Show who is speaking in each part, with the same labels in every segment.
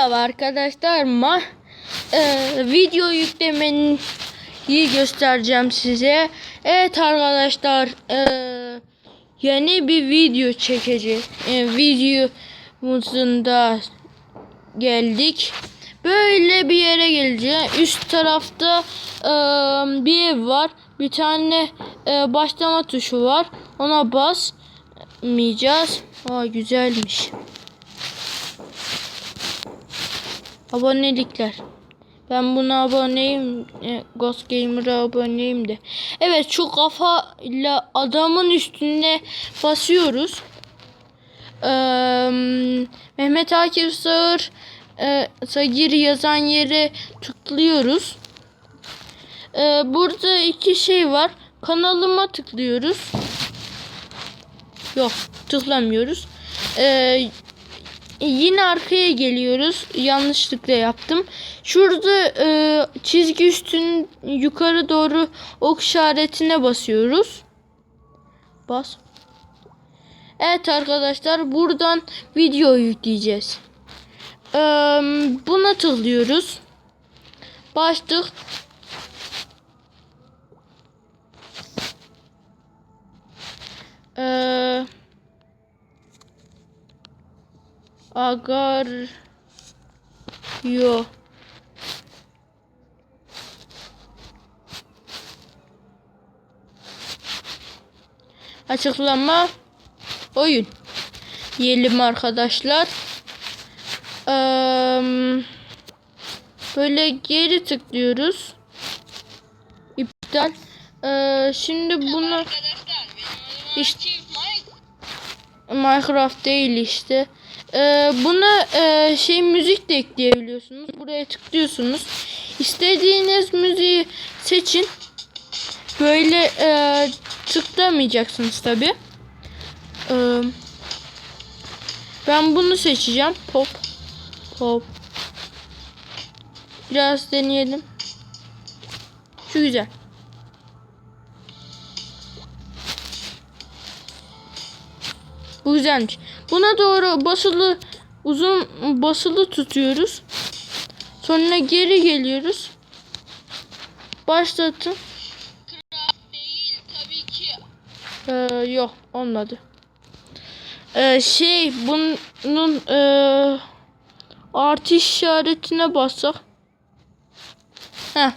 Speaker 1: Merhaba arkadaşlar. Ma e, video yüklemeyi göstereceğim size. Evet arkadaşlar. e, yeni bir video çekeceğiz. E, videomuzun geldik. Böyle bir yere geleceğiz. Üst tarafta e, bir ev var. Bir tane e, başlama tuşu var. Ona basmayacağız. Aa güzelmiş. Abonelikler. Ben buna aboneyim. E, Ghost Gamer'a aboneyim de. Evet şu kafayla adamın üstüne basıyoruz. Ee, Mehmet Akif Sağır e, Sagir yazan yere tıklıyoruz. Ee, burada iki şey var. Kanalıma tıklıyoruz. Yok tıklamıyoruz. Ee, yine arkaya geliyoruz. Yanlışlıkla yaptım. Şurada e, çizgi üstün yukarı doğru ok işaretine basıyoruz. Bas. Evet arkadaşlar buradan video yükleyeceğiz. Ee, buna tıklıyoruz. Başlık. Agar Yo. Açıklama oyun diyelim arkadaşlar. Eee, böyle geri tıklıyoruz. İptal. Eee, şimdi bunu İşte-. Minecraft değil işte. Ee, buna e, şey müzik de ekleyebiliyorsunuz. Buraya tıklıyorsunuz. İstediğiniz müziği seçin. Böyle e, tıklamayacaksınız tabi. Ee, ben bunu seçeceğim. Pop. Pop. Biraz deneyelim. Şu güzel. Bu güzelmiş. Buna doğru basılı uzun basılı tutuyoruz. Sonra geri geliyoruz. Başlatın.
Speaker 2: Değil tabii ki.
Speaker 1: Ee, yok olmadı. Ee, şey bunun ee, artı işaretine bassak. Heh,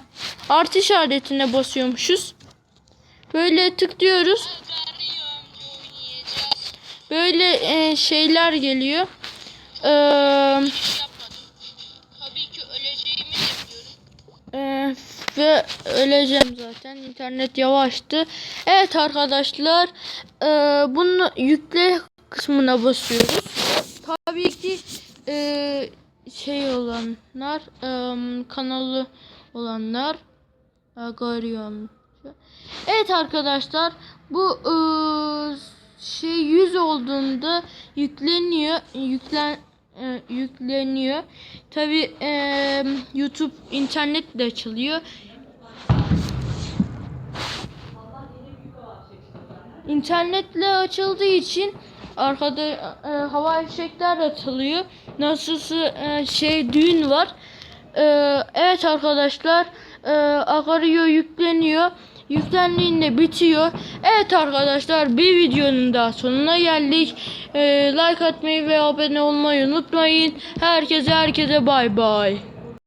Speaker 1: artı işaretine basıyormuşuz. Böyle tıklıyoruz. Böyle ee, şeyler geliyor. Ee.
Speaker 2: Tabii ki öleceğimi.
Speaker 1: Ee, ve öleceğim zaten. İnternet yavaştı. Evet arkadaşlar. E, bunu yükle kısmına basıyoruz. Tabii ki e, şey olanlar e, kanalı olanlar e, görüyorum. Evet arkadaşlar bu e, 100 olduğunda yükleniyor yüklen e, yükleniyor. Tabi YouTube internetle açılıyor. İnternetle açıldığı için arkada e, hava fişekler atılıyor. Nasılsa e, şey düğün var. E, evet arkadaşlar e, Agario yükleniyor. Yüklendiğinde bitiyor. Evet arkadaşlar bir videonun daha sonuna geldik. E, like atmayı ve abone olmayı unutmayın. Herkese herkese bay bay.